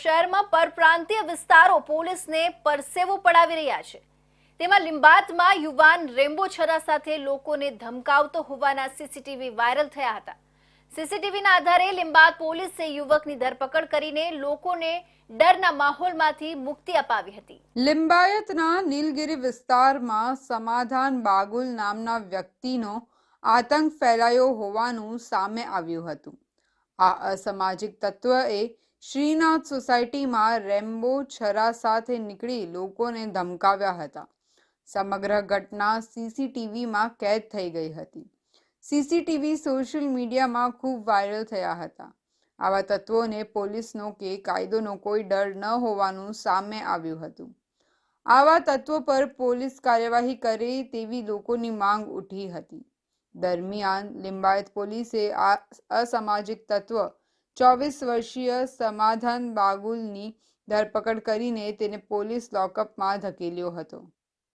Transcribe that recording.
શહેરમાં પરપ્રાંતીય વિસ્તારો પોલીસને પરસેવો પડાવી રહ્યા છે. તેમાં લિંબાતમાં યુવાન રેમ્બો છરા સાથે લોકોને ધમકાવતો હોવાના સીસીટીવી વાયરલ થયા હતા. સીસીટીવીના આધારે લિંબાત પોલીસે યુવકની ધરપકડ કરીને લોકોને ડરના માહોલમાંથી મુક્તિ અપાવી હતી. લિંબાયતના નીલગિરી વિસ્તારમાં સમાધાન બાગુલ નામના વ્યક્તિનો આતંક ફેલાયો હોવાનું સામે આવ્યું હતું. આ અસામાજિક તત્વએ શ્રીનાથ સોસાયટીમાં રેમ્બો છરા સાથે નીકળી લોકોને ધમકાવ્યા હતા. સમગ્ર ઘટના સીસીટીવીમાં કેદ થઈ ગઈ હતી. સીસીટીવી સોશિયલ મીડિયામાં ખૂબ વાયરલ થયા હતા. આવા તત્વોને પોલીસનો કે કાયદોનો કોઈ ડર ન હોવાનું સામે આવ્યું હતું. આવા તત્વો પર પોલીસ કાર્યવાહી કરે તેવી લોકોની માંગ ઉઠી હતી. દરમિયાન લિંબાયત પોલીસે આ અસામાજિક તત્વ ચોવીસ વર્ષીય સમાધાન બાગુલની ધરપકડ કરીને તેને પોલીસ લોકઅપમાં ધકેલ્યો હતો.